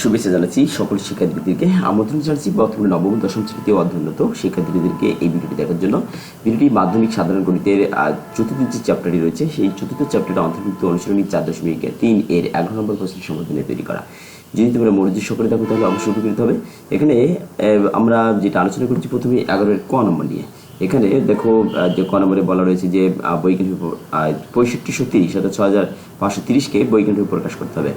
শুভেচ্ছা জানাচ্ছি সকল শিক্ষার্থীদেরকে। আমন্ত্রণ জানাচ্ছি বর্তমানে নবম, দশম শ্রেণীতে অধ্যয়নরত শিক্ষার্থীদেরকে এই ভিডিওটি দেখার জন্য। ভিডিওটি মাধ্যমিক সাধারণ গণিতের চতুর্থ যে চ্যাপ্টারটি রয়েছে, সেই চতুর্থ চ্যাপ্টারের অন্তর্ভুক্ত অনুশীলনী চার দশমিক তিন এর এগারো নম্বর প্রশ্নের সমাধানে তৈরি করা। যদি তোমরা মনোযোগ সকলে দেখো, তাহলে অবশ্যই উপকৃত হবে। এখানে আমরা যেটা আলোচনা করেছি প্রথমে এগারোর ক নম্বর নিয়ে। এখানে দেখো যে ক নম্বরে বলা রয়েছে যে বৈজ্ঞানিক পঁয়ষট্টিশো তিরিশ অর্থাৎ ছ হাজার পাঁচশো তিরিশকে বৈজ্ঞানিক প্রকাশ করতে হবে।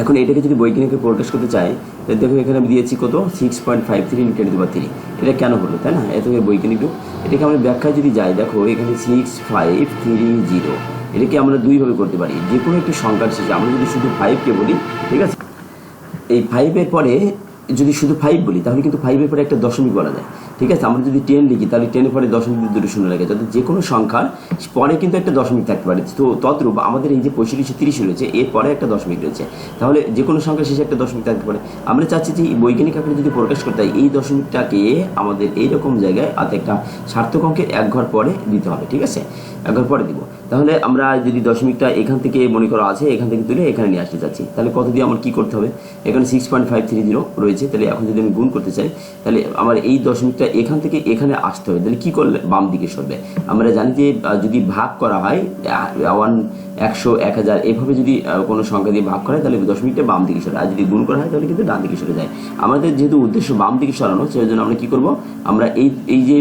এখন এটাকে যদি বৈজ্ঞানিকে প্রকাশ করতে চাই তাহলে দেখো এখানে আমি দিয়েছি কত? Six point five three inter বা থ্রি এটা কেন হলো, তাই না? এত বৈজ্ঞানিক এটাকে আমরা ব্যাখ্যায় যদি যাই, দেখো এখানে সিক্স ফাইভ থ্রি জিরো এটাকে আমরা দুইভাবে করতে পারি। যে কোনো একটি সংখ্যার শেষে আমরা যদি শুধু ফাইভকে বলি, ঠিক আছে? এই ফাইভের পরে যদি শুধু ফাইভ বলি, তাহলে কিন্তু ফাইভের পরে একটা দশমিক বলা যায়। ঠিক আছে? আমরা যদি টেন লিখি, তাহলে টেনের পরে দশমিক দুটো শূন্য লাগে যাতে যে কোনো সংখ্যার পরে কিন্তু একটা দশমিক থাকতে পারে। তো তদ্রূপ আমাদের এই যে পঁয়ষট্টিশো তিরিশ রয়েছে, এর পরে একটা দশমিক রয়েছে। তাহলে যে কোনো সংখ্যার শেষে একটা দশমিক থাকতে পারে। আমরা চাচ্ছি যে এই বৈজ্ঞানিক আকারে যদি প্রকাশ করতে হয়, এই দশমিকটাকে আমাদের এইরকম জায়গায় আর একটা সার্থক অঙ্কের এক ঘর পরে দিতে হবে, ঠিক আছে? এক ঘর পরে দিব। তাহলে আমরা যদি দশমিকটা এখান থেকে মনে করা আছে, এখান থেকে তুলে এখানে নিয়ে আসতে চাচ্ছি। তাহলে কত দিয়ে আমার কী করতে হবে? এখানে six point five three zero রয়েছে। তাহলে এখন যদি আমি গুণ করতে চাই, তাহলে আমার এই দশমিকটা এখান থেকে এখানে আসতে হবে। তাহলে কী করলে? বাম দিকে সরবে। আমরা জানি যে যদি ভাগ করা হয় ওয়ান একশো, এক হাজার, এভাবে যদি কোনো সংখ্যা দিয়ে ভাগ করা হয় তাহলে দশমিকটা বাম দিকে সরে। আর যদি গুণ করা হয়, তাহলে কিন্তু ডান দিকে সরে যায়। আমাদের যেহেতু উদ্দেশ্য বাম দিকে সরানো সেই জন্য আমরা কী করব? আমরা এই এই যে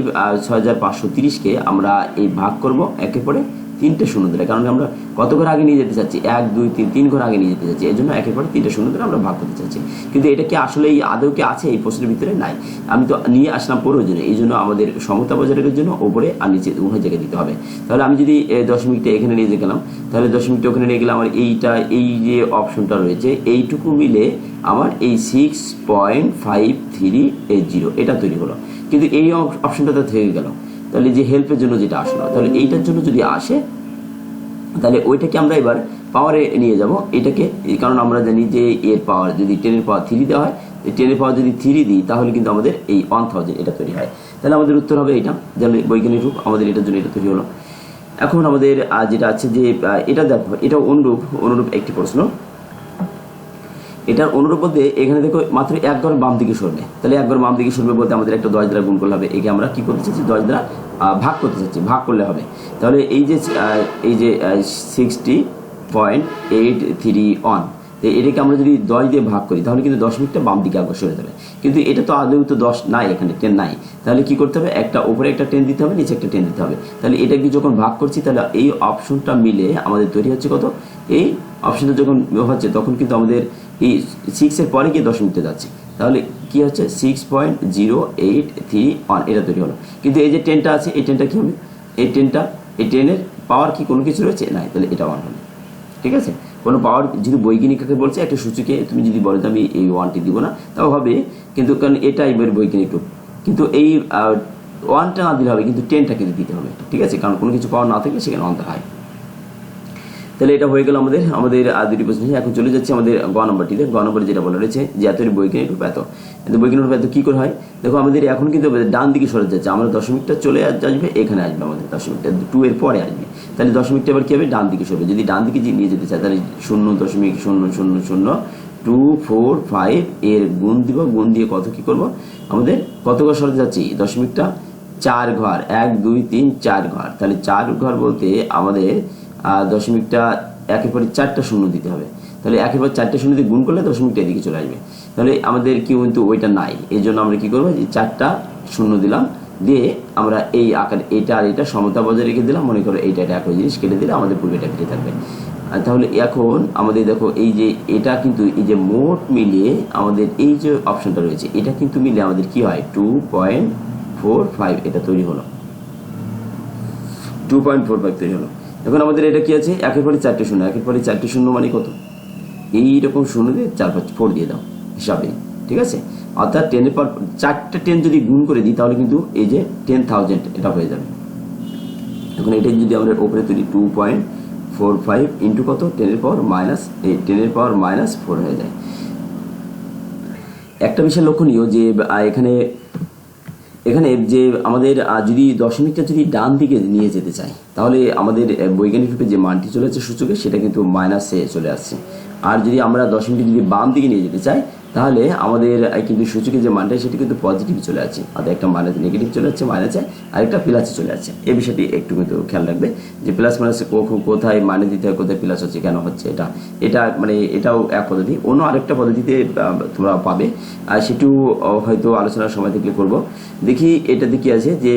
ছয় হাজার পাঁচশো তিরিশকে আমরা এই ভাগ করব একে পরে তিনটে শূন্য ধরে কারণ আমরা কত ঘর আগে নিয়ে যেতে চাচ্ছি? এক, দুই, তিন তিন ঘর আগে নিয়ে যেতে চাচ্ছি। এই জন্য একের পরে তিনটে শূন্য ধরে আমরা ভাগ করতে চাচ্ছি। কিন্তু এটা কি আসলে এই আদৌ কি আছে? এই প্রশ্নের ভিতরে নাই। আমি তো নিয়ে আসলাম প্রয়োজনে। এই জন্য আমাদের সমতা বজায় রাখার জন্য ওপরে আর নিচে উভয় জায়গায় দিতে হবে। তাহলে আমি যদি দশমিকটা এখানে নিয়ে যে গেলাম, তাহলে দশমিকটা ওখানে নিয়ে গেলে আমার এইটা, এই যে অপশনটা রয়েছে, এইটুকু মিলে আমার এই six point five three eight zero এটা তৈরি হলো। কিন্তু এই অপশনটা তো থেকে গেল। তাহলে যে হেল্পের জন্য যেটা আসলো, তাহলে এইটার জন্য যদি আসে, তাহলে ওইটাকে আমরা এবার পাওয়ারে নিয়ে যাব। এটাকে কারণ আমরা জানি যে এর পাওয়ার যদি টেনের পাওয়ার থ্রি দেওয়া হয় টেনের পাওয়ার যদি থ্রি দিই, তাহলে কিন্তু আমাদের এই ওয়ান থাউজেন্ড এটা তৈরি হয়। তাহলে আমাদের উত্তর হবে এটা যেন বৈজ্ঞানিক রূপ, আমাদের এটার জন্য এটা তৈরি হলো। এখন আমাদের যেটা আছে যে এটা দেখো, এটা অনুরূপ অনুরূপ একটি প্রশ্ন। এটার অনুরূপ বলতে, এখানে দেখো মাত্র এক ঘর বাম দিকে সরবে। তাহলে এক ঘর বাম দিকে সরবে বলতে আমাদের একটা দশ দ্বারা গুণ করলে হবে। একে আমরা কি করতে চাচ্ছি দশ দ্বারা ভাগ করতে চাচ্ছি, ভাগ করলে হবে। তাহলে এই যে এই যে sixty point eight three one তো এটাকে আমরা যদি দশ দিয়ে ভাগ করি, তাহলে কিন্তু দশমিকটা বাম দিকে আগে সরে যাবে। কিন্তু এটা তো আদৌ তো দশ নাই এখানে টেন নাই। তাহলে কি করতে হবে? একটা উপরে একটা টেন দিতে হবে, নিচে একটা টেন দিতে হবে। তাহলে এটাকে যখন ভাগ করছি, তাহলে এই অপশনটা মিলে আমাদের তৈরি হচ্ছে কত? এই অপশনটা যখন হচ্ছে, তখন কিন্তু আমাদের এই সিক্সের পরে গিয়ে দশমিকতে যাচ্ছে। তাহলে কি হচ্ছে? Six point zero eight three one এটা তৈরি হলো। কিন্তু এই যে টেনটা আছে, এই টেনটা কী হবে? এই টেনটা এই টেনের পাওয়ার কি কোনো কিছু রয়েছে? নাই, তাহলে এটা ওয়ান হবে। ঠিক আছে? কোনো পাওয়ার যদি বৈজ্ঞানিককে বলছে, একটা সূচিকে তুমি যদি বলো যে আমি এই ওয়ানটি দিব না, তাও হবে। কিন্তু কারণ এটা এবার বৈজ্ঞানিক রূপ। কিন্তু এই ওয়ানটা না দিলে হবে, কিন্তু টেনটা কিন্তু দিতে হবে। ঠিক আছে? কারণ কোনো কিছু পাওয়ার না থাকলে সেখানে অন্তর হয়। তাহলে এটা হয়ে গেল আমাদের আমাদের আর দুটি প্রশ্ন। এখন চলে যাচ্ছে আমাদের গ নম্বরটিতে। গ নম্বরে যেটা বলা রয়েছে যে এত বৈজ্ঞানিক রূপ এত বৈজ্ঞানিক রূপ এত কী করে হয়? দেখো, আমাদের এখন কিন্তু ডান দিকে সরে যাচ্ছে। আমাদের দশমিকটা চলে আসবে, এখানে আসবে আমাদের দশমিকটা। টু এর পরে আসবে। তাহলে দশমিকটা এবার কী হবে? ডান দিকে সরবে। যদি ডান দিকে নিয়ে যেতে চায়, তাহলে শূন্য দশমিক শূন্য শূন্য শূন্য টু ফোর ফাইভ এর গুণ দিব। গুণ দিয়ে কত কী করব? আমাদের কত ঘর সরে যাচ্ছি? দশমিকটা চার ঘর। এক, দুই, তিন, চার ঘর। তাহলে চার ঘর বলতে আমাদের দশমিকটা একের পরে চারটা শূন্য দিতে হবে। তাহলে একের পর চারটে শূন্য দিয়ে গুণ করলে দশমিকটা এদিকে চলে আসবে। তাহলে আমাদের কি কিন্তু ওইটা নাই। এই জন্য আমরা কী করব? যে চারটা শূন্য দিলাম। দিয়ে আমরা এই আকার এটা আর এটা সমতা বজায় রেখে দিলাম। মনে করো এইটা একই জিনিস কেটে দিলে আমাদের পূর্বেটা কেটে থাকবে। তাহলে এখন আমাদের দেখো এই যে এটা কিন্তু এই যে মোট মিলিয়ে আমাদের এই যে অপশনটা রয়েছে, এটা কিন্তু মিলে আমাদের কি হয়? টু পয়েন্ট ফোর ফাইভ এটা তৈরি হলো। টু পয়েন্ট ফোর ফাইভ তৈরি হলো। এখন আমাদের এটা কি আছে? একের পরে চারটে শূন্য। একের পরে চারটে শূন্য মানে কত? এইরকম শূন্য দিয়ে চার পাঁচ ফোর দিয়ে দাও, হিসাবে। ঠিক আছে? অর্থাৎ টেনের পর চারটে টেন যদি গুণ করে দিই, তাহলে কিন্তু এই যে টেন থাউজেন্ড এটা হয়ে যাবে। এখন এটা যদি আমরা ওপরে তুলি two point four five into কত? টেনের পাওয়ার মাইনাস এই টেনের পাওয়ার মাইনাস ফোর হয়ে যায়। একটা বিষয় লক্ষণীয় যে এখানে এখানে যে আমাদের যদি দশমিকটা যদি ডান দিকে নিয়ে যেতে চাই, তাহলে আমাদের বৈজ্ঞানিক রূপে যে মানটি চলে যাচ্ছে সূচকে, সেটা কিন্তু মাইনাসে চলে আসছে। আর যদি আমরা দশমিকটি যদি বাম দিকে নিয়ে যেতে চাই তাহলে আমাদের কিন্তু সূচকের যে মানটা, সেটি কিন্তু পজিটিভ চলে আছে অর্থাৎ একটা মাইনাস নেগেটিভ চলে যাচ্ছে মাইনাসে আরেকটা প্লাসে চলে যাচ্ছে এই বিষয়টি একটু কিন্তু খেয়াল রাখবে যে প্লাস মাইনাসে কোথায় মানে দিতে হয়, কোথায় প্লাস হচ্ছে, কেন হচ্ছে এটা। এটা মানে এটাও এক পদ্ধতি। অন্য আরেকটা পদ্ধতিতে তোমরা পাবে। আর সেটিও হয়তো আলোচনার সময় থেকে করব। দেখি এটাতে কি আছে যে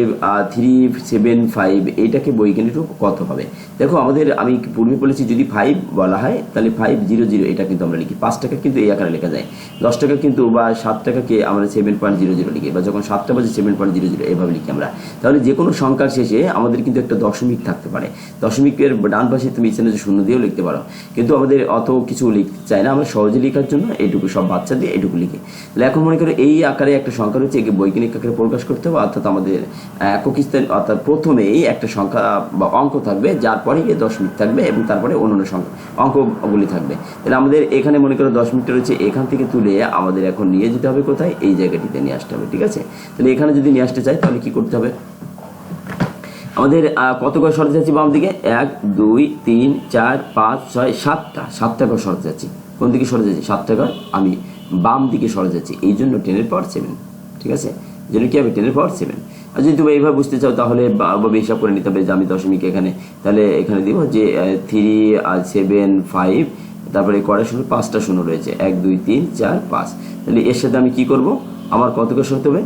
থ্রি সেভেন ফাইভ এইটাকে বৈজ্ঞানিক কত হবে? দেখো, আমাদের আমি পূর্বে বলেছি যদি ফাইভ বলা হয়, তাহলে ফাইভ জিরো জিরো এটা কিন্তু আমরা লিখি। পাঁচ টাকা কিন্তু এই আকারে লেখা যায়। দশ টাকা কিন্তু বা সাত টাকাকে আমরা সেভেন পয়েন্ট জিরো জিরো লিখি, বা যখন সাতটা বাজে সেভেন পয়েন্ট জিরো জিরো এভাবে লিখি আমরা। তাহলে যে কোনো সংখ্যার শেষে আমাদের কিন্তু একটা দশমিক থাকতে পারে। দশমিকের ডান পাশে তুমি ইচ্ছা যে শূন্য দিয়েও লিখতে পারো। কিন্তু আমাদের অত কিছু লিখতে চাই না, আমরা সহজে লেখার জন্য এইটুকু সব বাচ্চা দিয়ে এটুকু লিখি। তাহলে এখন মনে করো এই আকারে একটা সংখ্যা রয়েছে, একে বৈজ্ঞানিক আকারে প্রকাশ করতে হবে, অর্থাৎ আমাদের একক স্থান অর্থাৎ প্রথমেই একটা সংখ্যা বা অঙ্ক থাকবে, যার পরে গিয়ে দশমিক থাকবে এবং তারপরে অন্যান্য সংখ্যা অঙ্কগুলি থাকবে। তাহলে আমাদের এখানে মনে করো দশমিকটা রয়েছে, এখান থেকে তুলে আমাদের এখন নিয়ে যেতে হবে কোথায়? এই জায়গাটিতে নিয়ে আসতে হবে, ঠিক আছে? তাহলে এখানে যদি নিয়ে আসতে চাই, তাহলে কি করতে হবে? আমাদের কত করে সরতে যাচ্ছি বাম দিকে? এক, দুই, তিন, চার, পাঁচ, ছয়, সাতটা। সাতটা করে সরতে যাচ্ছি। কোন দিকে সরে যাচ্ছি? সাতটা ঘর আমি বাম দিকে সরে যাচ্ছি। এই জন্য টেনের পাওয়ার সেভেন ঠিক আছে? এই জন্য কি হবে? টেনের পাওয়ার সেভেন আর যদি তুমি এইভাবে বুঝতে চাও, তাহলে বা- হিসাব করে নিতে হবে যে আমি দশমিক এখানে, তাহলে এখানে দিব যে থ্রি সেভেন ফাইভ তারপরে কড়াই শূন্য, পাঁচটা শূন্য রয়েছে। এক, দুই, তিন, চার, পাঁচ। তাহলে এর সাথে আমি কি করব? আমার কত করে সরতে হবে?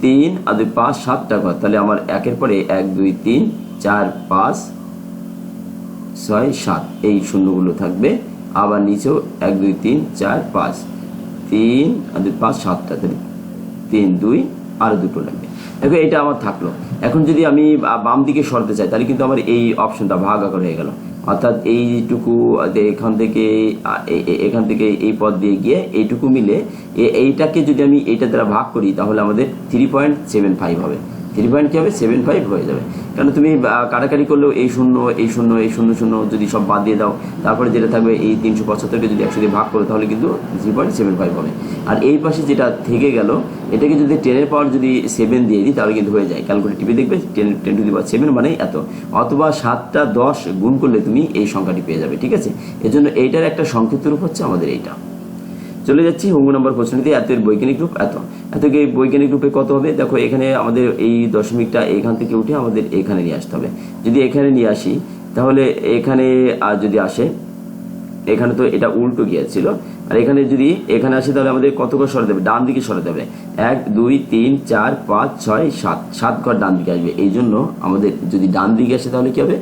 তিন, আর দুই, পাঁচ, সাতটা ঘর। তাহলে আমার একের পরে এক, দুই, তিন, চার, পাঁচ, ছয়, সাত। এই শূন্যগুলো থাকবে। আবার নিচেও এক, দুই, তিন, চার, পাঁচ। তিন, আর দুই, পাঁচ, সাতটা। তাহলে তিন, দুই, আর দুটো লাগবে। দেখো, এটা আমার থাকল। এখন যদি আমি বাম দিকে সরতে চাই, তাহলে কিন্তু আমার এই অপশনটা ভাগ আকার হয়ে গেল। অর্থাৎ এইটুকু এখান থেকে এখান থেকে এই পথ দিয়ে গিয়ে এইটুকু মিলে এইটাকে যদি আমি এইটা দ্বারা ভাগ করি, তাহলে আমাদের থ্রি পয়েন্ট সেভেন ফাইভ হবে। থ্রি পয়েন্ট কী হবে? সেভেন ফাইভ হয়ে যাবে। কারণ তুমি কাটাকাটি করলেও এই শূন্য এই শূন্য এই শূন্য শূন্য যদি সব বাদ দিয়ে দাও, তারপরে যেটা থাকবে এই তিনশো পঁচাত্তরকে যদি একসাথে ভাগ করো, তাহলে কিন্তু থ্রি পয়েন্ট সেভেন ফাইভ হবে। আর এই পাশে যেটা থেকে গেল, এটাকে যদি টেনের পাওয়ার যদি সেভেন দিয়ে দিই, তাহলে কিন্তু হয়ে যায়। ক্যালকুলেট টিপে দেখবে ten ten to the power seven মানে এত। অথবা সাতটা দশ গুণ করলে তুমি এই সংখ্যাটি পেয়ে যাবে, ঠিক আছে? এজন্য এইটার একটা সংক্ষিপ্ত রূপ হচ্ছে আমাদের এইটা। চলে যাচ্ছি। অঙ্গ নম্বর প্রশ্নটিতে এত এর বৈজ্ঞানিক রূপ এত। এত এতকে বৈজ্ঞানিক রূপে কত হবে? দেখো, এখানে আমাদের এই দশমিকটা এখান থেকে উঠে আমাদের এখানে নিয়ে আসতে হবে। যদি এখানে নিয়ে আসি, তাহলে এখানে আর যদি আসে, এখানে তো এটা উল্টো গিয়েছিল। আর এখানে যদি এখানে আসে, তাহলে আমাদের কত করে সরে দেবে ডান দিকে সরে দেবে এক, দুই, তিন, চার, পাঁচ, ছয়, সাত। সাত ঘর ডান দিকে আসবে। এই জন্য আমাদের যদি ডান দিকে আসে, তাহলে কি হবে?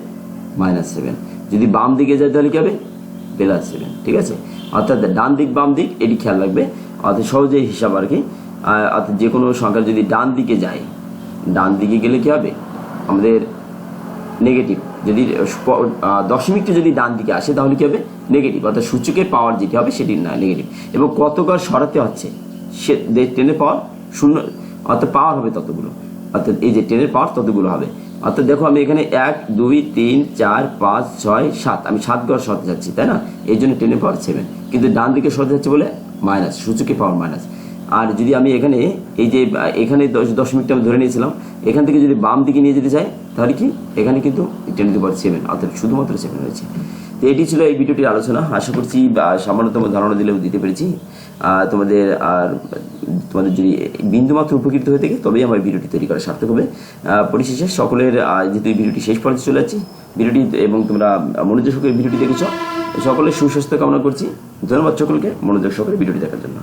Minus seven. যদি বাম দিকে যায়, তাহলে কি হবে? প্লাস সেভেন ঠিক আছে? অর্থাৎ ডান দিক, বাম দিক, এটি খেয়াল রাখবে। অর্থাৎ সহজেই হিসাব আর কি অর্থাৎ যে কোনো সংখ্যা যদি ডান দিকে যায়, ডান দিকে গেলে কী হবে? আমাদের নেগেটিভ যদি দশমিকটা যদি ডান দিকে আসে, তাহলে কী হবে? নেগেটিভ অর্থাৎ সূচকের পাওয়ার যেটি হবে সেটি না নেগেটিভ এবং কত সরাতে হচ্ছে? সে টেনের পাওয়ার শূন্য, অর্থাৎ পাওয়ার হবে ততগুলো। অর্থাৎ এই যে টেনের পাওয়ার ততগুলো হবে। অর্থাৎ দেখো, আমি এখানে এক, দুই, তিন, চার, পাঁচ, ছয়, সাত। আমি সাত ঘর সরতে যাচ্ছি, তাই না? এই জন্য টেনে পাওয়ার সেভেন কিন্তু ডান দিকে সরতে যাচ্ছে বলে মাইনাস সূচকে পাওয়ার মাইনাস আর যদি আমি এখানে এই যে, এখানে দশ দশমিকটা আমি ধরে নিয়েছিলাম, এখান থেকে যদি বাম দিকে নিয়ে যেতে চাই, তাহলে কি? এখানে কিন্তু টেন টু পাওয়ার সেভেন অর্থাৎ শুধুমাত্র সেভেন রয়েছে। তো এটি ছিল এই ভিডিওটির আলোচনা। আশা করছি সামান্যতম ধারণা দিলেও দিতে পেরেছি। তোমাদের, আর তোমাদের যদি বিন্দুমাত্র উপকৃত হয়ে থাকে, তবেই আমার ভিডিওটি তৈরি করা সার্থক হবে। পরিশেষে সকলের যেহেতু এই ভিডিওটি শেষ পর্যন্ত চলে যাচ্ছি, ভিডিওটি এবং তোমরা মনোযোগ সহকারে ভিডিওটি দেখেছ, সকলের সুস্বাস্থ্য কামনা করছি। ধন্যবাদ সকলকে, মনোযোগ সহকারে ভিডিওটি দেখার জন্য।